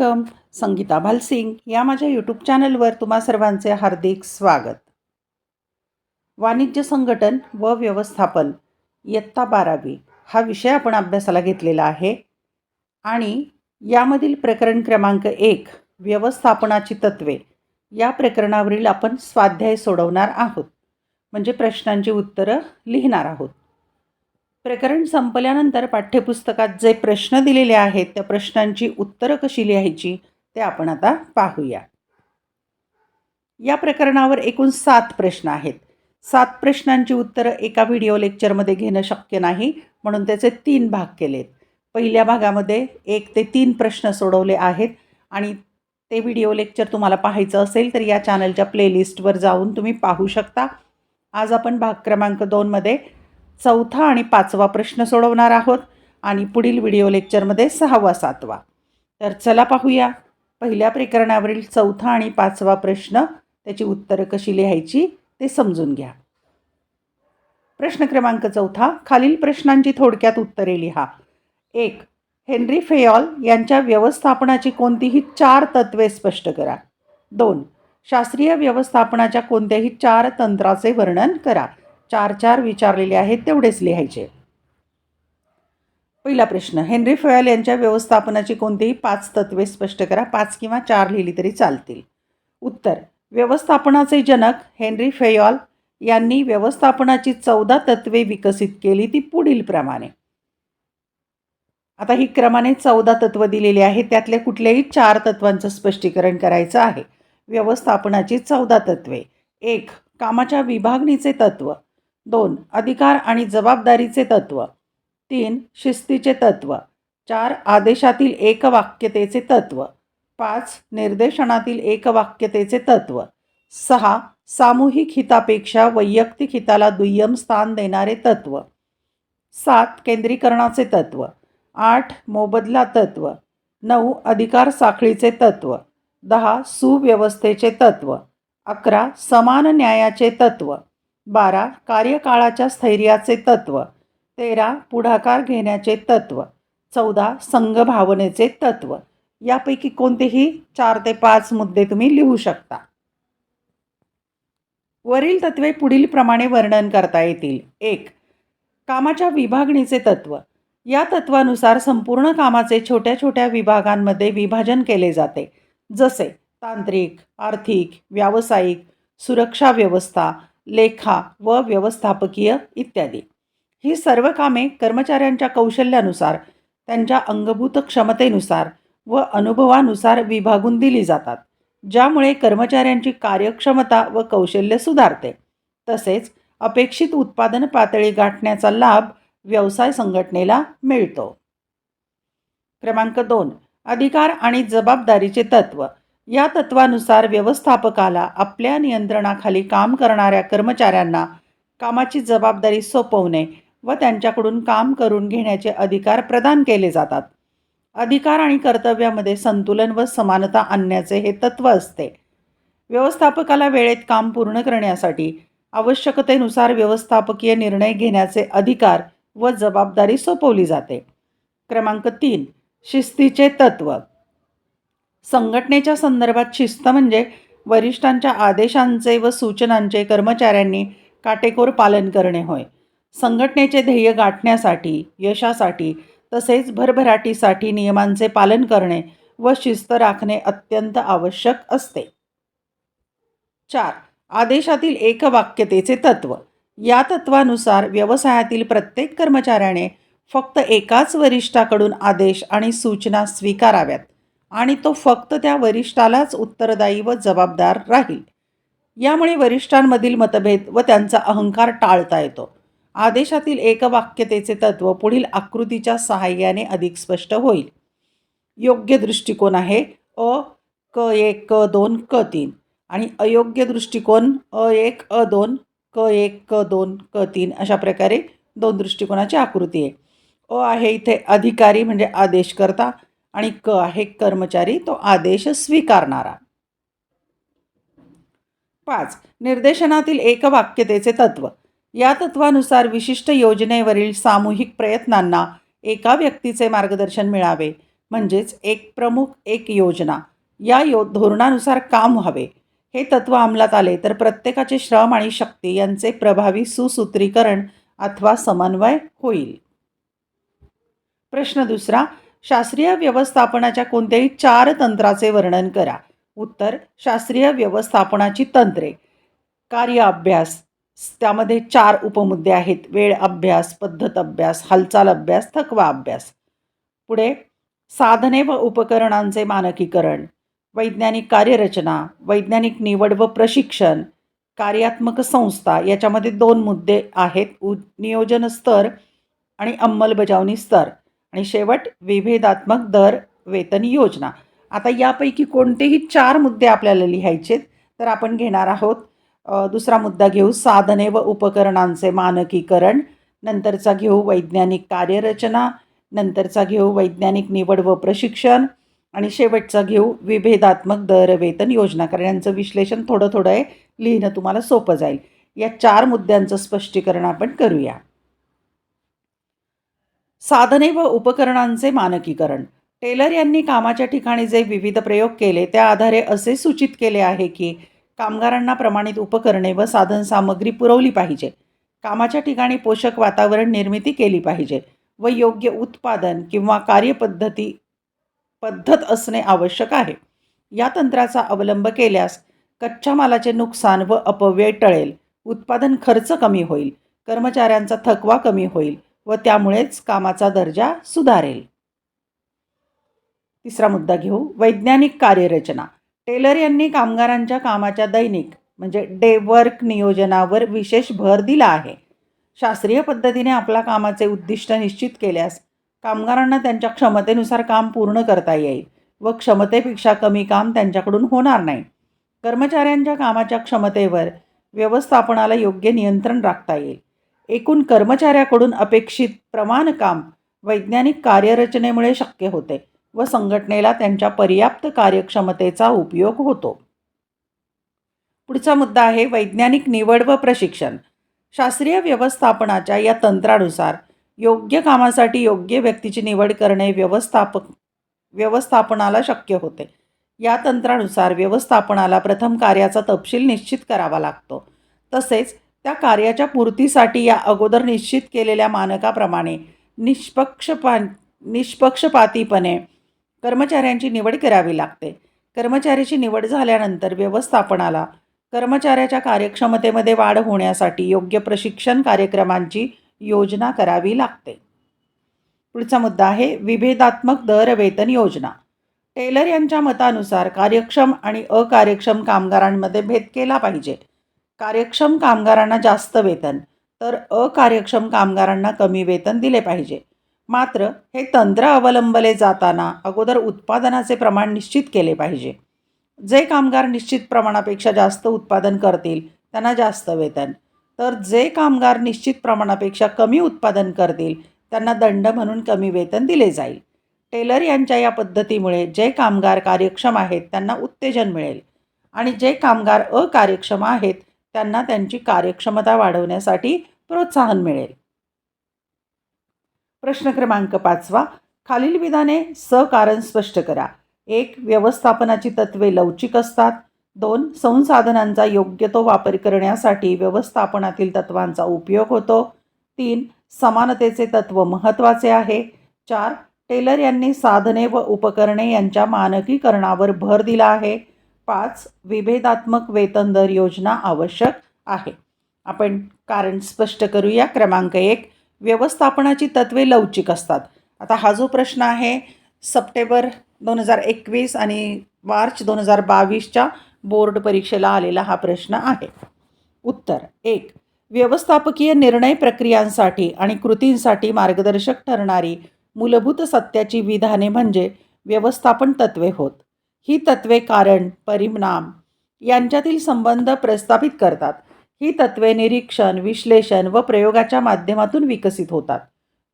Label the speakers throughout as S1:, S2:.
S1: Welcome. Sangeeta Bhalsingh या माझ्या YouTube चॅनलवर तुम्हा सर्वांचे हार्दिक स्वागत. वाणिज्य संघटन व व्यवस्थापन इयत्ता बारावी हा विषय आपण अभ्यासाला घेतलेला आहे आणि यामधील प्रकरण क्रमांक एक व्यवस्थापनाची तत्वे या प्रकरणावरील आपण स्वाध्याय सोडवणार आहोत. म्हणजे प्रश्नांची उत्तरं लिहिणार आहोत. प्रकरण संपल्यानंतर पाठ्यपुस्तकात जे प्रश्न दिलेले आहेत त्या प्रश्नांची उत्तरं कशी लिहायची ते आपण आता पाहूया. या प्रकरणावर एकूण सात प्रश्न आहेत. सात प्रश्नांची उत्तरं एका व्हिडिओ लेक्चरमध्ये घेणं शक्य नाही म्हणून त्याचे तीन भाग केलेत. पहिल्या भागामध्ये एक ते तीन प्रश्न सोडवले आहेत आणि ते व्हिडिओ लेक्चर तुम्हाला पाहायचं असेल तर या चॅनलच्या प्लेलिस्टवर जाऊन तुम्ही पाहू शकता. आज आपण भाग क्रमांक दोनमध्ये चौथा आणि पाचवा प्रश्न सोडवणार आहोत. आणि पुढील व्हिडिओ लेक्चरमध्ये सहावा सातवा. तर चला पाहूया. पहिल्या प्रकरणावरील चौथा आणि पाचवा प्रश्न त्याची उत्तरं कशी लिहायची ते समजून घ्या. प्रश्न क्रमांक चौथा खालील प्रश्नांची थोडक्यात उत्तरे लिहा. एक हेनरी फेयॉल यांच्या व्यवस्थापनाची कोणतीही चार तत्वे स्पष्ट करा. दोन शास्त्रीय व्यवस्थापनाच्या कोणत्याही चार तंत्राचे वर्णन करा. चार चार विचारलेले आहेत तेवढेच लिहायचे. पहिला प्रश्न हेनरी फयल यांच्या व्यवस्थापनाची कोणतीही पाच तत्वे स्पष्ट करा पाच किंवा चार लिहिली तरी चालतील. उत्तर व्यवस्थापनाचे जनक हेनरी फेयॉल यांनी व्यवस्थापनाची चौदा तत्वे विकसित केली ती पुढील प्रमाणे. आता ही क्रमाने चौदा तत्व दिलेली आहेत त्यातले कुठल्याही चार तत्वांचं स्पष्टीकरण करायचं आहे. व्यवस्थापनाची चौदा तत्वे. एक कामाच्या विभागणीचे तत्व. दोन अधिकार आणि जबाबदारीचे तत्व. तीन शिस्तीचे तत्व. चार आदेशातील एकवाक्यतेचे तत्व. पाच निर्देशनातील एकवाक्यतेचे तत्व. सहा सामूहिक हितापेक्षा वैयक्तिक हिताला दुय्यम स्थान देणारे तत्व. सात केंद्रीकरणाचे तत्व. आठ मोबदला तत्व. नऊ अधिकार साखळीचे तत्व. दहा सुव्यवस्थेचे तत्व. अकरा समान न्यायाचे तत्व. बारा कार्यकाळाच्या स्थैर्याचे तत्व. तेरा पुढाकार घेण्याचे तत्व. चौदा संघभावनेचे तत्व. यापैकी कोणतेही चार ते पाच मुद्दे तुम्ही लिहू शकता. वरील तत्वे पुढील प्रमाणे वर्णन करता येतील. एक कामाच्या विभागणीचे तत्व. या तत्वानुसार संपूर्ण कामाचे छोट्या छोट्या विभागांमध्ये विभाजन केले जाते. जसे तांत्रिक आर्थिक व्यावसायिक सुरक्षा व्यवस्था लेखा व व्यवस्थापकीय इत्यादी. ही सर्व कामे कर्मचाऱ्यांच्या कौशल्यानुसार त्यांच्या अंगभूत क्षमतेनुसार व अनुभवानुसार विभागून दिली जातात ज्यामुळे कर्मचाऱ्यांची कार्यक्षमता व कौशल्य सुधारते. तसेच अपेक्षित उत्पादन पातळी गाठण्याचा लाभ व्यवसाय संघटनेला मिळतो. क्रमांक दोन अधिकार आणि जबाबदारीचे तत्त्व या तत्वानुसार व्यवस्थापकाला आपल्या नियंत्रणाखाली काम करणाऱ्या कर्मचाऱ्यांना कामाची जबाबदारी सोपवणे व त्यांच्याकडून काम करून घेण्याचे अधिकार प्रदान केले जातात. अधिकार आणि कर्तव्यामध्ये संतुलन व समानता आणण्याचे हे तत्व असते. व्यवस्थापकाला वेळेत काम पूर्ण करण्यासाठी आवश्यकतेनुसार व्यवस्थापकीय निर्णय घेण्याचे अधिकार व जबाबदारी सोपवली जाते. क्रमांक तीन शिस्तीचे तत्व. संघटनेच्या संदर्भात शिस्त म्हणजे वरिष्ठांच्या आदेशांचे व सूचनांचे कर्मचाऱ्यांनी काटेकोर पालन करणे होय. संघटनेचे ध्येय गाठण्यासाठी यशासाठी तसेच भरभराटीसाठी नियमांचे पालन करणे व शिस्त राखणे अत्यंत आवश्यक असते. चार. आदेशातील एकवाक्यतेचे तत्व. या तत्वानुसार व्यवसायातील प्रत्येक कर्मचाऱ्याने फक्त एकाच वरिष्ठाकडून आदेश आणि सूचना स्वीकाराव्यात. आणि तो फक्त त्या वरिष्ठालाच उत्तरदायी व जबाबदार राहील. यामुळे वरिष्ठांमधील मतभेद व त्यांचा अहंकार टाळता येतो. आदेशातील एकवाक्यतेचे तत्व पुढील आकृतीच्या सहाय्याने अधिक स्पष्ट होईल. योग्य दृष्टिकोन आहे अ क एक क दोन क तीन. आणि अयोग्य दृष्टिकोन अ एक अ दोन क एक क दोन क तीन अशा प्रकारे दोन दृष्टिकोनाची आकृती आहे. अ आहे इथे अधिकारी म्हणजे आदेशकर्ता. आणि क आहे कर्मचारी तो आदेश स्वीकारणारा. पाच निर्देशनातील एकवाक्यतेचे तत्व. या तत्वानुसार विशिष्ट योजनेवरील सामूहिक प्रयत्नांना एका व्यक्तीचे मार्गदर्शन मिळावे. म्हणजेच एक प्रमुख एक योजना. या यो धोरणानुसार काम व्हावे. हे तत्त्व अंमलात आले तर प्रत्येकाचे श्रम आणि शक्ती यांचे प्रभावी सुसूत्रीकरण अथवा समन्वय होईल. प्रश्न दुसरा शास्त्रीय व्यवस्थापनाच्या कोणत्याही चार तंत्राचे वर्णन करा. उत्तर शास्त्रीय व्यवस्थापनाची तंत्रे. कार्य अभ्यास त्यामध्ये चार उपमुद्दे आहेत. वेळ अभ्यास पद्धत अभ्यास हालचाल अभ्यास थकवा अभ्यास. पुढे साधने व उपकरणांचे मानकीकरण. वैज्ञानिक कार्यरचना वैज्ञानिक निवड व प्रशिक्षण कार्यात्मक संस्था याच्यामध्ये दोन मुद्दे आहेत. उ नियोजन स्तर आणि अंमलबजावणी स्तर. आणि शेवट विभेदात्मक दर वेतन योजना. आता यापैकी कोणतेही चार मुद्दे आपल्याला लिहायचेत तर आपण घेणार आहोत. दुसरा मुद्दा घेऊ साधने व उपकरणांचे मानकीकरण. नंतरचा घेऊ वैज्ञानिक कार्यरचना. नंतरचा घेऊ वैज्ञानिक निवड व प्रशिक्षण. आणि शेवटचा घेऊ विभेदात्मक दर वेतन योजना. कारण यांचं विश्लेषण थोडं थोडं आहे. लिहिणं तुम्हाला सोपं जाईल. या चार मुद्द्यांचं स्पष्टीकरण आपण करूया. साधने व उपकरणांचे मानकीकरण. टेलर यांनी कामाच्या ठिकाणी जे विविध प्रयोग केले त्या आधारे असे सूचित केले आहे की कामगारांना प्रमाणित उपकरणे व साधनसामग्री पुरवली पाहिजे. कामाच्या ठिकाणी पोषक वातावरण निर्मिती केली पाहिजे व योग्य उत्पादन किंवा कार्यपद्धती पद्धत असणे आवश्यक आहे. या तंत्राचा अवलंब केल्यास कच्च्या मालाचे नुकसान व अपव्यय टळेल. उत्पादन खर्च कमी होईल. कर्मचाऱ्यांचा थकवा कमी होईल. व त्यामुळेच कामाचा दर्जा सुधारेल. तिसरा मुद्दा घेऊ. वैज्ञानिक कार्यरचना. टेलर यांनी कामगारांच्या कामाच्या दैनिक म्हणजे डे वर्क नियोजनावर विशेष भर दिला आहे. शास्त्रीय पद्धतीने आपल्या कामाचे उद्दिष्ट निश्चित केल्यास कामगारांना त्यांच्या क्षमतेनुसार काम पूर्ण करता येईल व क्षमतेपेक्षा कमी काम त्यांच्याकडून होणार नाही. कर्मचाऱ्यांच्या कामाच्या क्षमतेवर व्यवस्थापनाला योग्य नियंत्रण राखता येईल. एकूण कर्मचाऱ्याकडून अपेक्षित प्रमाण काम वैज्ञानिक कार्यरचनेमुळे शक्य होते व संघटनेला त्यांच्या पर्याप्त कार्यक्षमतेचा उपयोग होतो. पुढचा मुद्दा आहे वैज्ञानिक निवड व प्रशिक्षण. शास्त्रीय व्यवस्थापनाच्या या तंत्रानुसार योग्य कामासाठी योग्य व्यक्तीची निवड करणे व्यवस्थापक व्यवस्थापनाला शक्य होते. या तंत्रानुसार व्यवस्थापनाला प्रथम कार्याचा तपशील निश्चित करावा लागतो. तसेच त्या कार्याच्या पूर्तीसाठी या अगोदर निश्चित केलेल्या मानकाप्रमाणे निष्पक्षपा निष्पक्षपातीपणे कर्मचाऱ्यांची निवड करावी लागते. कर्मचाऱ्याची निवड झाल्यानंतर व्यवस्थापनाला कर्मचाऱ्याच्या कार्यक्षमतेमध्ये वाढ होण्यासाठी योग्य प्रशिक्षण कार्यक्रमांची योजना करावी लागते. पुढचा मुद्दा आहे विभेदात्मक दर वेतन योजना. टेलर यांच्या मतानुसार कार्यक्षम आणि अकार्यक्षम कामगारांमध्ये भेद केला पाहिजे. कार्यक्षम कामगारांना जास्त वेतन तर अकार्यक्षम कामगारांना कमी वेतन दिले पाहिजे. मात्र हे तंत्र अवलंबले जाताना अगोदर उत्पादनाचे प्रमाण निश्चित केले पाहिजे. जे कामगार निश्चित प्रमाणापेक्षा जास्त उत्पादन करतील त्यांना जास्त वेतन. तर जे कामगार निश्चित प्रमाणापेक्षा कमी उत्पादन करतील त्यांना दंड म्हणून कमी वेतन दिले जाईल. टेलर यांच्या या पद्धतीमुळे जे कामगार कार्यक्षम आहेत त्यांना उत्तेजन मिळेल. आणि जे कामगार अकार्यक्षम आहेत त्यांना त्यांची कार्यक्षमता वाढवण्यासाठी प्रोत्साहन मिळेल. प्रश्न क्रमांक पाचवा. खालील विधाने सकारण स्पष्ट करा. एक व्यवस्थापनाची तत्वे लवचिक असतात. दोन संसाधनांचा योग्य तो वापर करण्यासाठी व्यवस्थापनातील तत्वांचा उपयोग होतो. तीन समानतेचे तत्व महत्त्वाचे आहे. चार टेलर यांनी साधने व उपकरणे यांच्या मानकीकरणावर भर दिला आहे. पाच विभेदात्मक वेतन दर योजना आवश्यक आहे. आपण कारण स्पष्ट करूया. क्रमांक एक व्यवस्थापनाची तत्वे लवचिक असतात. आता हा जो प्रश्न आहे सप्टेंबर दोन हजार एकवीस आणि मार्च दोन हजार बावीसच्या बोर्ड परीक्षेला आलेला हा प्रश्न आहे. उत्तर एक व्यवस्थापकीय निर्णय प्रक्रियांसाठी आणि कृतींसाठी मार्गदर्शक ठरणारी मूलभूत सत्याची विधाने म्हणजे व्यवस्थापन तत्वे होत. ही तत्वे कारण परिणाम यांच्यातील संबंध प्रस्थापित करतात. ही तत्वे निरीक्षण विश्लेषण व प्रयोगाच्या माध्यमातून विकसित होतात.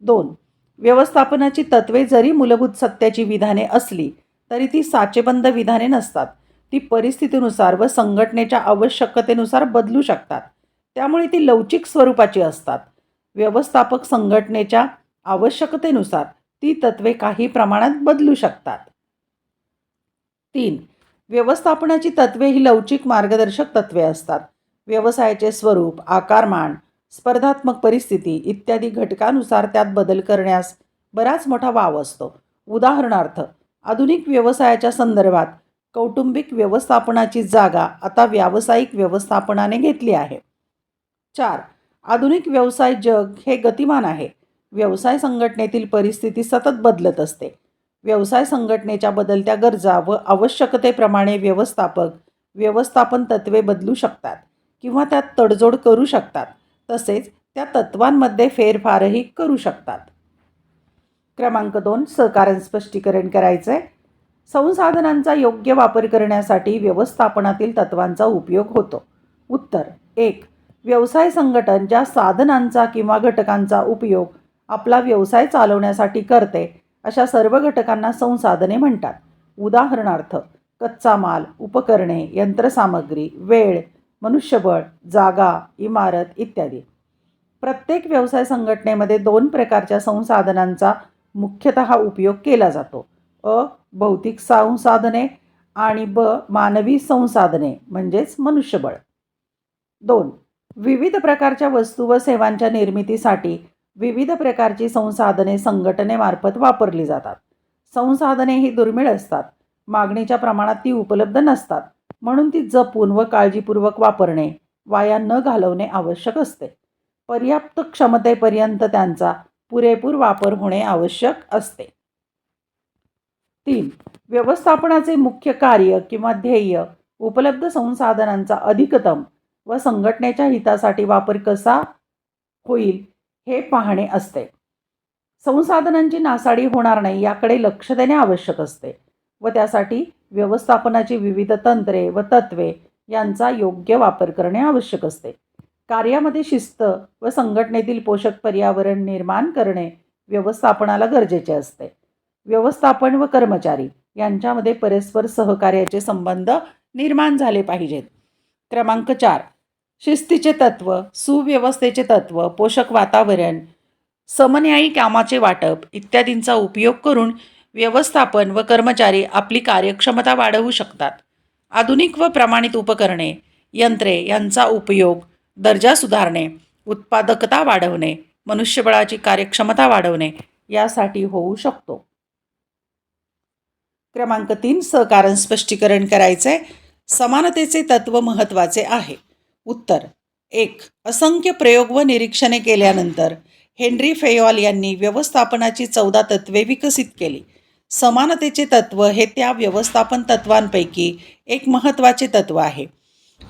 S1: दोन व्यवस्थापनाची तत्वे जरी मूलभूत सत्याची विधाने असली तरी ती साचेबंद विधाने नसतात. ती परिस्थितीनुसार व संघटनेच्या आवश्यकतेनुसार बदलू शकतात. त्यामुळे ती लवचिक स्वरूपाची असतात. व्यवस्थापक संघटनेच्या आवश्यकतेनुसार ती तत्वे काही प्रमाणात बदलू शकतात. तीन. व्यवस्थापनाची तत्वे ही लवचिक मार्गदर्शक तत्वे असतात. व्यवसायाचे स्वरूप आकारमान स्पर्धात्मक परिस्थिती इत्यादी घटकानुसार त्यात बदल करण्यास बराच मोठा वाव असतो. उदाहरणार्थ आधुनिक व्यवसायाच्या संदर्भात कौटुंबिक व्यवस्थापनाची जागा आता व्यावसायिक व्यवस्थापनाने घेतली आहे. चार. आधुनिक व्यवसाय जग हे गतिमान आहे. व्यवसाय संघटनेतील परिस्थिती सतत बदलत असते. व्यवसाय संघटनेच्या बदलत्या गरजा व आवश्यकतेप्रमाणे व्यवस्थापक व्यवस्थापन तत्वे बदलू शकतात किंवा त्यात तडजोड करू शकतात. तसेच त्या तत्वांमध्ये फेरफारही करू शकतात. क्रमांक दोन सहकारण स्पष्टीकरण करायचं आहे संसाधनांचा योग्य वापर करण्यासाठी व्यवस्थापनातील तत्वांचा उपयोग होतो. उत्तर एक व्यवसाय संघटन ज्या साधनांचा किंवा घटकांचा उपयोग आपला व्यवसाय चालवण्यासाठी करते अशा सर्व घटकांना संसाधने म्हणतात. उदाहरणार्थ कच्चा माल उपकरणे यंत्रसामग्री वेळ मनुष्यबळ जागा इमारत इत्यादी. प्रत्येक व्यवसाय संघटनेमध्ये दोन प्रकारच्या संसाधनांचा मुख्यतः उपयोग केला जातो. अ भौतिक संसाधने आणि ब मानवी संसाधने म्हणजेच मनुष्यबळ. दोन विविध प्रकारच्या वस्तू व सेवांच्या निर्मितीसाठी विविध प्रकारची संसाधने संघटनेमार्फत वापरली जातात. संसाधने ही दुर्मिळ असतात. मागणीच्या प्रमाणात ती उपलब्ध नसतात. म्हणून ती जपून व काळजीपूर्वक वापरणे वाया न घालवणे आवश्यक असते. पर्याप्त क्षमतेपर्यंत त्यांचा पुरेपूर वापर होणे आवश्यक असते. तीन. व्यवस्थापनाचे मुख्य कार्य किंवा ध्येय उपलब्ध संसाधनांचा अधिकतम व संघटनेच्या हितासाठी वापर कसा होईल हे पाहणे असते. संसाधनांची नासाडी होणार नाही याकडे लक्ष देणे आवश्यक असते व त्यासाठी व्यवस्थापनाची विविध तंत्रे व तत्वे यांचा योग्य वापर करणे आवश्यक असते. कार्यामध्ये शिस्त व संघटनेतील पोषक पर्यावरण निर्माण करणे व्यवस्थापनाला गरजेचे असते. व्यवस्थापन व कर्मचारी यांच्यामध्ये परस्पर सहकार्याचे संबंध निर्माण झाले पाहिजेत. क्रमांक चार. शिस्तीचे तत्व सुव्यवस्थेचे तत्व पोषक वातावरण समन्यायी कामाचे वाटप इत्यादींचा उपयोग करून व्यवस्थापन व कर्मचारी आपली कार्यक्षमता वाढवू शकतात. आधुनिक व प्रमाणित उपकरणे यंत्रे यांचा उपयोग दर्जा सुधारणे उत्पादकता वाढवणे मनुष्यबळाची कार्यक्षमता वाढवणे यासाठी होऊ शकतो. क्रमांक तीन सहकारण स्पष्टीकरण करायचे समानतेचे तत्व महत्त्वाचे आहे. उत्तर. एक असंख्य प्रयोग व निरीक्षणे केल्यानंतर हेनरी फेयॉल यांनी व्यवस्थापनाची चौदा तत्वे विकसित केली. समानतेचे तत्व हे त्या व्यवस्थापन तत्वांपैकी एक महत्त्वाचे तत्व आहे.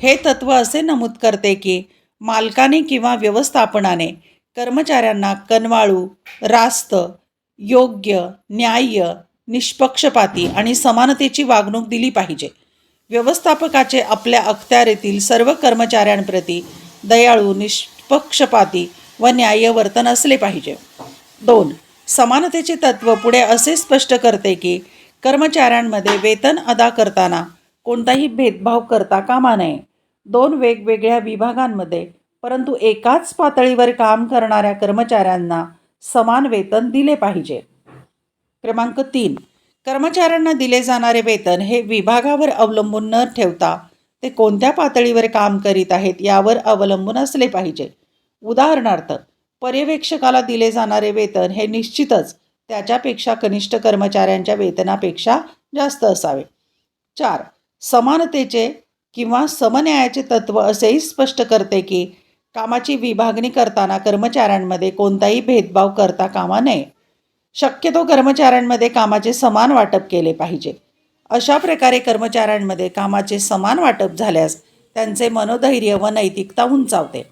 S1: हे तत्व असे नमूद करते की मालकाने किंवा व्यवस्थापनाने कर्मचाऱ्यांना कनवाळू रास्त योग्य न्याय्य निष्पक्षपाती आणि समानतेची वागणूक दिली पाहिजे. व्यवस्थापकाचे आपल्या अखत्यारीतील सर्व कर्मचाऱ्यांप्रती दयाळू निष्पक्षपाती व न्याय्य वर्तन असले पाहिजे. दोन समानतेचे तत्व पुढे असे स्पष्ट करते की कर्मचाऱ्यांमध्ये वेतन अदा करताना कोणताही भेदभाव करता कामा नये. दोन वेगवेगळ्या विभागांमध्ये परंतु एकाच पातळीवर काम करणाऱ्या कर्मचाऱ्यांना समान वेतन दिले पाहिजे. क्रमांक तीन कर्मचाऱ्यांना दिले जाणारे वेतन हे विभागावर अवलंबून न ठेवता ते कोणत्या पातळीवर काम करीत आहेत यावर अवलंबून असले पाहिजे. उदाहरणार्थ पर्यवेक्षकाला दिले जाणारे वेतन हे निश्चितच त्याच्यापेक्षा कनिष्ठ कर्मचाऱ्यांच्या वेतनापेक्षा जास्त असावे. चार समानतेचे किंवा समन्यायाचे तत्व असेही स्पष्ट करते की कामाची विभागणी करताना कर्मचाऱ्यांमध्ये कोणताही भेदभाव करता कामा नये. शक्यतो कर्मचाऱ्यांमध्ये कामाचे समान वाटप केले पाहिजे. अशा प्रकारे कर्मचाऱ्यांमध्ये कामाचे समान वाटप झाल्यास त्यांचे मनोधैर्य व नैतिकता उंचावते.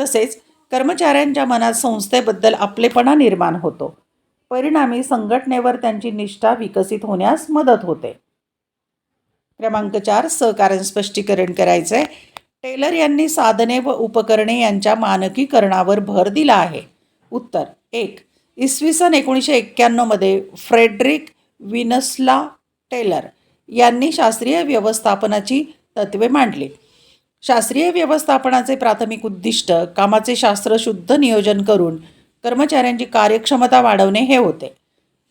S1: तसेच कर्मचाऱ्यांच्या मनात संस्थेबद्दल आपलेपणा निर्माण होतो. परिणामी संघटनेवर त्यांची निष्ठा विकसित होण्यास मदत होते. क्रमांक चार सहकारण स्पष्टीकरण करायचे टेलर यांनी साधने व उपकरणे यांच्या मानकीकरणावर भर दिला आहे. उत्तर एक इसवी सन एकोणीसशे एक्क्याण्णवमध्ये फ्रेडरिक विनसला टेलर यांनी शास्त्रीय व्यवस्थापनाची तत्वे मांडली. शास्त्रीय व्यवस्थापनाचे प्राथमिक उद्दिष्ट कामाचे शास्त्रशुद्ध नियोजन करून कर्मचाऱ्यांची कार्यक्षमता वाढवणे हे होते.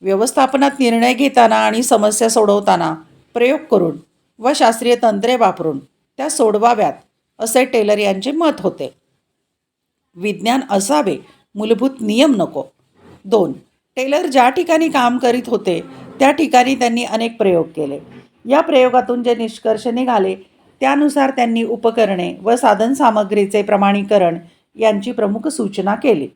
S1: व्यवस्थापनात निर्णय घेताना आणि समस्या सोडवताना प्रयोग करून व शास्त्रीय तंत्रे वापरून त्या सोडवाव्यात असे टेलर यांचे मत होते. विज्ञान असावे मूलभूत नियम नको. दोन. टेलर ज्या ठिकाणी काम करीत होते त्या ठिकाणी त्यांनी अनेक प्रयोग केले. या प्रयोगातून जे निष्कर्ष निघाले त्यानुसार त्यांनी उपकरणे व साधनसामग्रीचे प्रमाणीकरण यांची प्रमुख सूचना केली.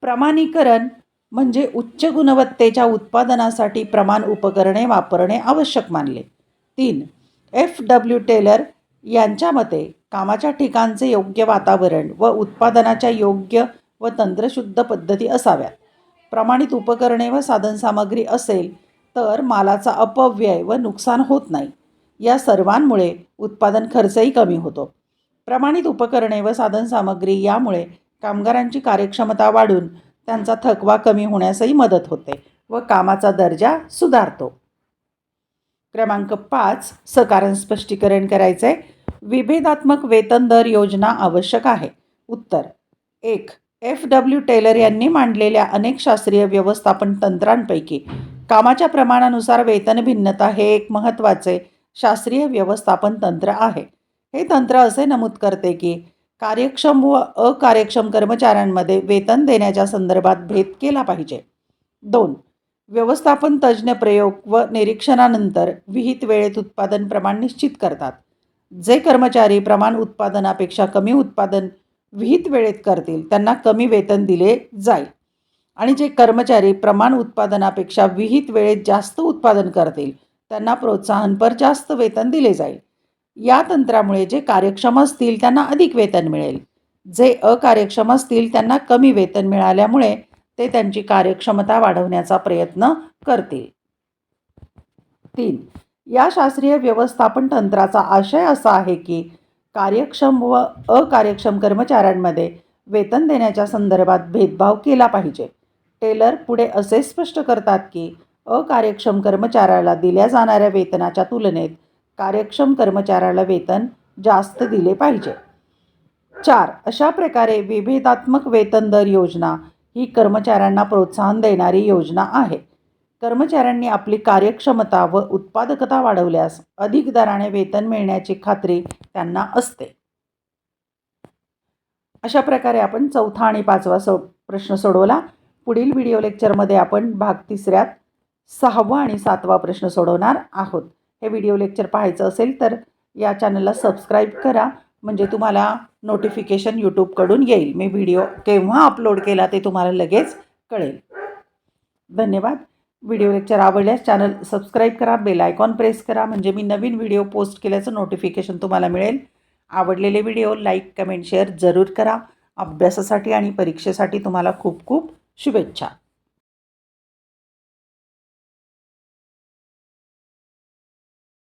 S1: प्रमाणीकरण म्हणजे उच्च गुणवत्तेच्या उत्पादनासाठी प्रमाण उपकरणे वापरणे आवश्यक मानले. तीन. एफ. डब्ल्यू. टेलर यांच्या मते कामाच्या ठिकाणचे योग्य वातावरण व उत्पादनाच्या योग्य व तंत्रशुद्ध पद्धती असाव्यात. प्रमाणित उपकरणे व साधनसामग्री असेल तर मालाचा अपव्यय व नुकसान होत नाही. या सर्वांमुळे उत्पादन खर्चही कमी होतो. प्रमाणित उपकरणे व साधनसामग्री यामुळे कामगारांची कार्यक्षमता वाढून त्यांचा थकवा कमी होण्यासही मदत होते व कामाचा दर्जा सुधारतो. क्रमांक पाच सकारण स्पष्टीकरण करायचं आहे विभेदात्मक वेतन दर योजना आवश्यक आहे. उत्तर एक एफ डब्ल्यू टेलर यांनी मांडलेल्या अनेक शास्त्रीय व्यवस्थापन तंत्रांपैकी कामाच्या प्रमाणानुसार वेतन भिन्नता हे एक महत्त्वाचे शास्त्रीय व्यवस्थापन तंत्र आहे. हे तंत्र असे नमूद करते की कार्यक्षम व अकार्यक्षम कर्मचाऱ्यांमध्ये वेतन देण्याच्या संदर्भात भेद केला पाहिजे. दोन व्यवस्थापन तज्ज्ञ प्रयोग व निरीक्षणानंतर विहित वेळेत उत्पादन प्रमाण निश्चित करतात. जे कर्मचारी प्रमाण उत्पादनापेक्षा कमी उत्पादन विहित वेळेत करतील. त्यांना कमी वेतन दिले जाईल. आणि जे कर्मचारी प्रमाण उत्पादनापेक्षा विहित वेळेत जास्त उत्पादन करतील त्यांना प्रोत्साहनपर जास्त वेतन दिले जाईल. या तंत्रामुळे जे कार्यक्षम असतील त्यांना अधिक वेतन मिळेल. जे अकार्यक्षम असतील त्यांना कमी वेतन मिळाल्यामुळे ते त्यांची कार्यक्षमता वाढवण्याचा प्रयत्न करतील. तीन या शास्त्रीय व्यवस्थापन तंत्राचा आशय असा आहे की कार्यक्षम व अकार्यक्षम कर्मचाऱ्यांमध्ये वेतन देण्याच्या संदर्भात भेदभाव केला पाहिजे. टेलर पुढे असे स्पष्ट करतात की अकार्यक्षम कर्मचाऱ्याला दिल्या जाणाऱ्या वेतनाच्या तुलनेत कार्यक्षम कर्मचाऱ्याला वेतन जास्त दिले पाहिजे. चार अशा प्रकारे विभेदात्मक वेतन दर योजना ही कर्मचाऱ्यांना प्रोत्साहन देणारी योजना आहे. कर्मचाऱ्यांनी आपली कार्यक्षमता व उत्पादकता वाढवल्यास अधिक दराने वेतन मिळण्याची खात्री त्यांना असते. अशा प्रकारे आपण चौथा आणि पाचवा सो प्रश्न सोडवला. पुढील व्हिडिओ लेक्चरमध्ये आपण भाग तिसऱ्यात सहावा आणि सातवा प्रश्न सोडवणार आहोत. हे व्हिडिओ लेक्चर पाहायचं असेल तर या चॅनलला सबस्क्राईब करा म्हणजे तुम्हाला नोटिफिकेशन यूट्यूबकडून येईल. मी व्हिडिओ केव्हा अपलोड केला ते तुम्हाला लगेच कळेल. धन्यवाद. व्हिडिओ लेक्चर आवडल्यास चॅनल सबस्क्राईब करा बेल आयकॉन प्रेस करा म्हणजे मी नवीन व्हिडिओ पोस्ट केल्याचं नोटिफिकेशन तुम्हाला मिळेल. आवडलेले व्हिडिओ लाईक कमेंट शेअर जरूर करा. अभ्यासासाठी आणि परीक्षेसाठी तुम्हाला खूप खूप शुभेच्छा.